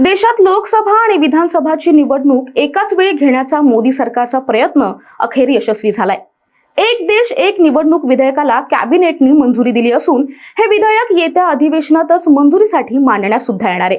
देशात लोकसभा आणि विधानसभाची निवडणूक एकाच वेळी घेण्याचा मोदी सरकारचा प्रयत्न अखेर यशस्वी झालाय. एक देश एक निवडणूक विधेयकाला कॅबिनेटने मंजुरी दिली असून हे विधेयक येत्या अधिवेशनातच मंजुरीसाठी मांडण्यास सुद्धा येणार आहे.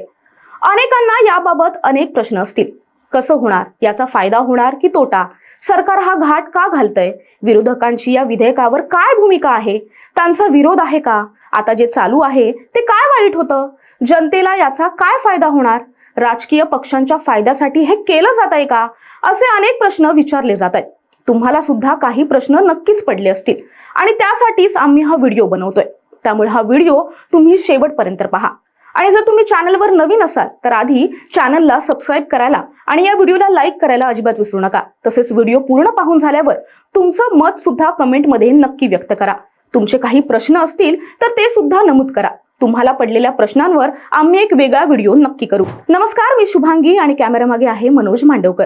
अनेकांना याबाबत अनेक प्रश्न असतील. कसं होणार? याचा फायदा होणार की तोटा? सरकार हा घाट का घालतय? विरोधकांची या विधेयकावर काय भूमिका आहे? त्यांचा विरोध आहे का? आता जे चालू आहे ते काय वाईट होतं? जनतेला याचा काय फायदा होणार? राजकीय पक्षांच्या फायद्यासाठी हे केलं जात आहे का? असे अनेक प्रश्न विचारले जात आहेत. तुम्हाला सुद्धा काही प्रश्न नक्कीच पडले असतील. आणि त्यासाठीच आम्ही हा व्हिडिओ बनवतोय. त्यामुळे हा व्हिडिओ तुम्ही शेवटपर्यंत पहा. आणि जर तुम्ही चॅनलवर नवीन असाल तर आधी चॅनलला सबस्क्राईब करायला आणि या व्हिडिओला लाईक करायला अजिबात विसरू नका. तसेच व्हिडिओ पूर्ण पाहून झाल्यावर तुमचं मत सुद्धा कमेंटमध्ये नक्की व्यक्त करा. तुमचे काही प्रश्न असतील तर ते सुद्धा नमूद करा. तुम्हाला पडलेल्या प्रश्नांवर आम्ही एक वेगळा व्हिडिओ नक्की करू. नमस्कार मी शुभांगी आणि कॅमेरामागे आहे मनोज मांडवकर.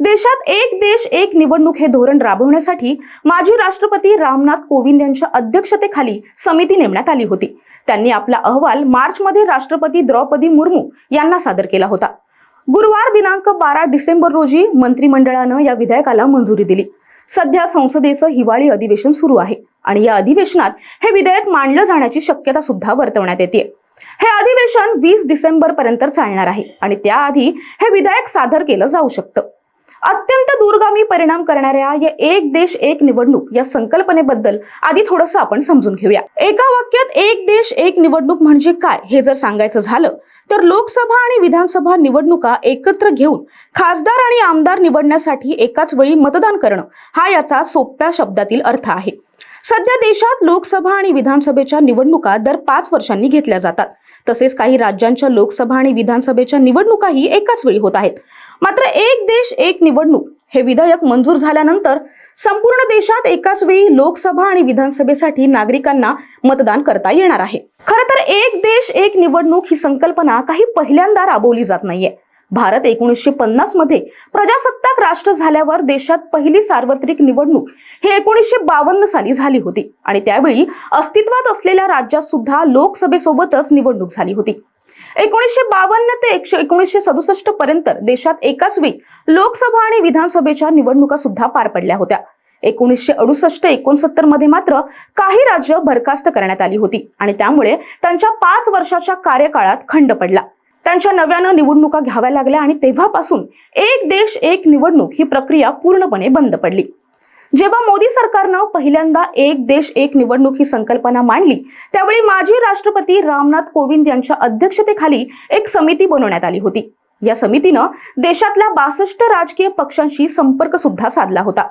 देशात एक देश एक निवडणूक हे धोरण राबवण्यासाठी माजी राष्ट्रपती रामनाथ कोविंद यांच्या अध्यक्षतेखाली समिती नेमण्यात आली होती. त्यांनी आपला अहवाल मार्चमध्ये राष्ट्रपती द्रौपदी मुर्मू यांना सादर केला होता. गुरुवार दिनांक बारा डिसेंबर रोजी मंत्रिमंडळानं या विधेयकाला मंजुरी दिली. सध्या संसदेचं हिवाळी अधिवेशन सुरू आहे आणि या अधिवेशनात हे विधेयक मांडलं जाण्याची शक्यता सुद्धा वर्तवण्यात येते हे अधिवेशन वीस डिसेंबर पर्यंत चालणार आहे आणि त्याआधी हे विधेयक सादर केलं जाऊ शकतं. अत्यंत दूरगामी परिणाम करणाऱ्या या एक देश एक निवडणूक या संकल्पनेबद्दल आधी थोडंसं आपण समजून घेऊया. एका वाक्यात एक देश एक निवडणूक म्हणजे काय हे जर सांगायचं झालं तर लोकसभा आणि विधानसभा निवडणुका एकत्र घेऊन खासदार आणि आमदार निवडण्यासाठी एकाच वेळी मतदान करणं हा याचा सोप्या शब्दातील अर्थ आहे. सध्या देशात लोकसभा आणि विधानसभेच्या निवडणुका दर पाच वर्षांनी घेतल्या जातात. तसेच काही राज्यांच्या लोकसभा आणि विधानसभेच्या निवडणुकाही एकाच वेळी होत आहेत. मात्र एक देश एक निवडणूक हे विधेयक मंजूर झाल्यानंतर संपूर्ण देशात एकाच वेळी लोकसभा आणि विधानसभेसाठी नागरिकांना मतदान करता येणार आहे. खर तर एक देश एक निवडणूक ही संकल्पना काही पहिल्यांदा राबवली जात नाहीये. भारत एकोणीसशे पन्नासमध्ये प्रजासत्ताक राष्ट्र झाल्यावर देशात पहिली सार्वत्रिक निवडणूक ही एकोणीसशे बावन्न साली झाली होती आणि त्यावेळी अस्तित्वात असलेल्या राज्यात सुद्धा लोकसभेसोबतच निवडणूक झाली होती. एकोणीसशे बावन्न ते एकशे एकोणीसशे सदुसष्ट पर्यंत देशात एकाच वेळी लोकसभा आणि विधानसभेच्या निवडणुका सुद्धा पार पडल्या होत्या. एकोणीसशे अडुसष्ट एकोणसत्तरमध्ये मात्र काही राज्य बरखास्त करण्यात आली होती आणि त्यामुळे त्यांच्या पाच वर्षाच्या कार्यकाळात खंड पडला. त्यांच्या नव्यानं निवडणुका घ्याव्या लागल्या आणि तेव्हापासून एक देश एक निवडणूक ही प्रक्रिया पूर्णपणे बंद पडली. जेव्हा मोदी सरकारनं पहिल्यांदा एक देश एक निवडणूक ही संकल्पना मांडली त्यावेळी माजी राष्ट्रपती रामनाथ कोविंद यांच्या अध्यक्षतेखाली एक समिती बनवण्यात आली होती. या समितीनं देशातल्या बासष्ट राजकीय पक्षांशी संपर्क सुद्धा साधला होता.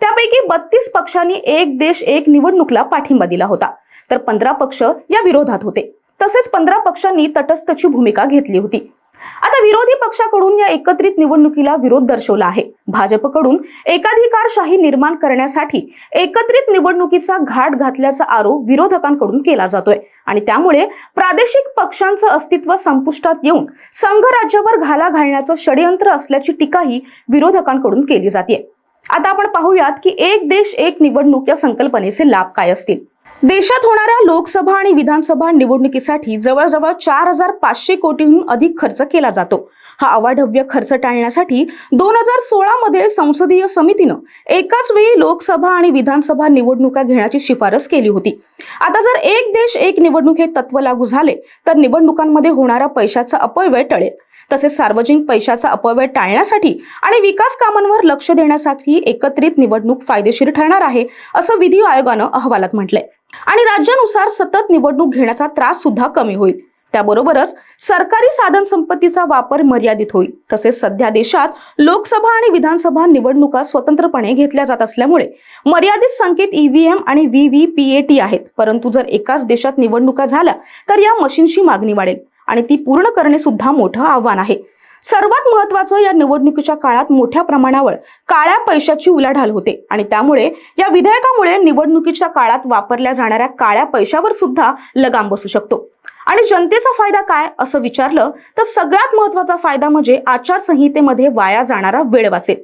त्यापैकी बत्तीस पक्षांनी एक देश एक निवडणुकीला पाठिंबा दिला होता. तर पंधरा पक्ष या विरोधात होते. तसेच पंधरा पक्षांनी तटस्थची भूमिका घेतली होती. आता विरोधी पक्षाकडून या एकत्रित निवडणुकीला विरोध दर्शवला आहे. भाजपकडून एकाधिकारशाही निर्माण करण्यासाठी एकत्रित निवडणुकीचा घाट घातल्याचा आरोप विरोधकांकडून केला जातोय. आणि त्यामुळे प्रादेशिक पक्षांचं अस्तित्व संपुष्टात येऊन संघ राज्यावर घाला घालण्याचं षडयंत्र असल्याची टीकाही विरोधकांकडून केली जाते आता आपण पाहूयात की एक देश एक निवडणूक या संकल्पनेचे लाभ काय असतील? देशात होणाऱ्या लोकसभा आणि विधानसभा निवडणुकीसाठी जवळजवळ चार हजार पाचशे कोटीहून अधिक खर्च केला जातो. हा अवाढव्य खर्च टाळण्यासाठी दोन हजार सोळा मध्ये संसदीय समितीनं एकाच वेळी लोकसभा आणि विधानसभा निवडणुका घेण्याची शिफारस केली होती. आता जर एक देश एक निवडणूक हे तत्व लागू झाले तर निवडणुकांमध्ये होणारा पैशाचा अपव्यय टळेल. तसेच सार्वजनिक पैशाचा अपव्यय टाळण्यासाठी आणि विकास कामांवर लक्ष देण्यासाठी एकत्रित निवडणूक फायदेशीर ठरणार आहे असं विधी आयोगानं अहवालात म्हटलंय. आणि राज्यानुसार सतत निवडणूक घेण्याचा त्रास सुद्धा कमी होईल. त्याबरोबरच सरकारी साधन संपत्तीचा वापर मर्यादित होईल. तसेच सध्या देशात लोकसभा आणि विधानसभा निवडणुका स्वतंत्रपणे घेतल्या जात असल्यामुळे मर्यादित संख्येत ईव्हीएम आणि V V P A T आहेत. परंतु जर एकाच देशात निवडणुका झाल्या तर या मशीनची मागणी वाढेल आणि ती पूर्ण करणे सुद्धा मोठं आव्हान आहे. सर्वात महत्वाचं या निवडणुकीच्या काळात मोठ्या प्रमाणावर काळ्या पैशाची उलाढाल होते आणि त्यामुळे या विधेयकामुळे निवडणुकीच्या काळात वापरल्या जाणाऱ्या काळ्या पैशावर सुद्धा लगाम बसू शकतो. आणि जनतेचा फायदा काय असं विचारलं तर सगळ्यात महत्त्वाचा फायदा म्हणजे आचारसंहितेमध्ये वाया जाणारा वेळ वाचेल.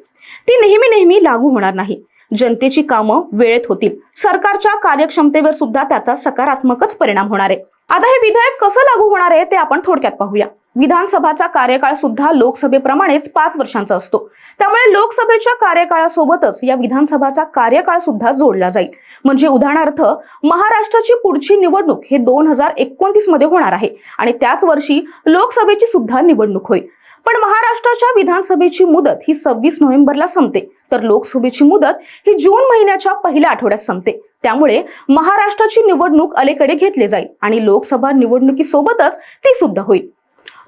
ती नेहमी नेहमी लागू होणार नाही. जनतेची कामं वेळेत होतील. सरकारच्या कार्यक्षमतेवर सुद्धा त्याचा सकारात्मकच परिणाम होणार आहे. आता हे विधेयक कसं लागू होणार आहे ते आपण थोडक्यात पाहूया. विधानसभाचा कार्यकाळ सुद्धा लोकसभेप्रमाणेच पाच वर्षांचा असतो. त्यामुळे लोकसभेच्या कार्यकाळासोबतच या विधानसभाचा कार्यकाळ सुद्धा जोडला जाईल. म्हणजे उदाहरणार्थ महाराष्ट्राची पुढची निवडणूक हे दोन हजार एकोणतीसमध्ये होणार आहे आणि त्याच वर्षी लोकसभेची सुद्धा निवडणूक होईल. पण महाराष्ट्राच्या विधानसभेची मुदत ही सव्वीस नोव्हेंबरला संपते. तर लोकसभेची मुदत ही जून महिन्याच्या पहिल्या आठवड्यात संपते. त्यामुळे महाराष्ट्राची निवडणूक अलीकडे घेतली जाईल आणि लोकसभा निवडणुकीसोबतच ती सुद्धा होईल.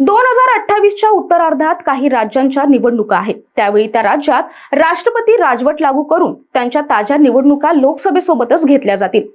दोन हजार अठ्ठावीसच्या उत्तरार्धात काही राज्यांच्या निवडणुका आहेत. त्यावेळी त्या राज्यात राष्ट्रपती राजवट लागू करून त्यांच्या ताज्या निवडणुका लोकसभेसोबतच घेतल्या जातील.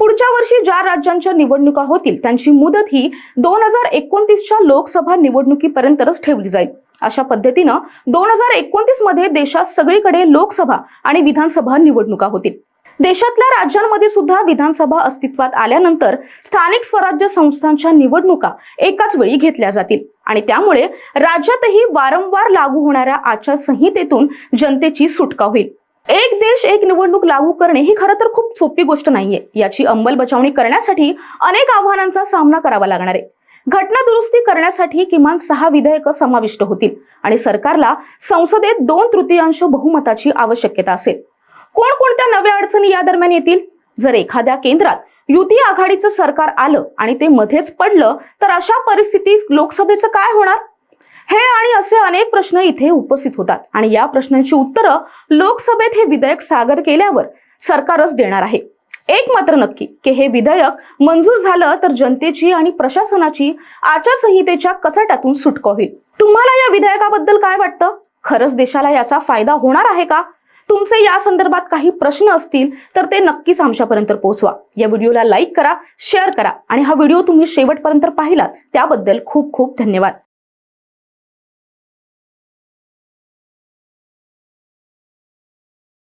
पुढच्या वर्षी ज्या राज्यांच्या निवडणुका होतील त्यांची मुदत ही दोन हजार एकोणतीसच्या लोकसभा निवडणुकीपर्यंतच ठेवली जाईल. अशा पद्धतीनं दोन हजार एकोणतीसमध्ये देशात सगळीकडे लोकसभा आणि विधानसभा निवडणुका होतील. देशातल्या राज्यांमध्ये सुद्धा विधानसभा अस्तित्वात आल्यानंतर स्थानिक स्वराज्य संस्थांच्या निवडणुका एकाच वेळी घेतल्या जातील. आणि त्यामुळे राज्यातही वारंवार लागू होणाऱ्या आचारसंहितेतून जनतेची सुटका होईल. एक देश एक निवडणूक लागू करणे ही खरं तर खूप सोपी गोष्ट नाहीये. याची अंमलबजावणी करण्यासाठी अनेक आव्हानांचा सामना करावा लागणार आहे. घटना दुरुस्ती करण्यासाठी किमान सहा विधेयकं समाविष्ट होतील आणि सरकारला संसदेत दोन तृतीयांश बहुमताची आवश्यकता असेल. कोणकोणत्या नव्या अडचणी या दरम्यान येतील? जर एखाद्या केंद्रात युती आघाडीचं सरकार आलं आणि ते मध्येच पडलं तर अशा परिस्थितीत लोकसभेचं काय होणार? हे आणि असे अनेक प्रश्न इथे उपस्थित होतात. आणि या प्रश्नांची उत्तरं लोकसभेत हे विधेयक सादर केल्यावर सरकारच देणार आहे. एक मात्र नक्की की हे विधेयक मंजूर झालं तर जनतेची आणि प्रशासनाची आचारसंहितेच्या कचाट्यातून सुटका होईल. तुम्हाला या विधेयकाबद्दल काय वाटतं? खरंच देशाला याचा फायदा होणार आहे का? तुमचे या संदर्भात काही प्रश्न असतील तर ते नक्कीच आमच्यापर्यंत पोहोचवा. या व्हिडिओला लाईक करा शेअर करा आणि हा व्हिडिओ तुम्ही शेवटपर्यंत पाहिलात त्याबद्दल खूप खूप धन्यवाद.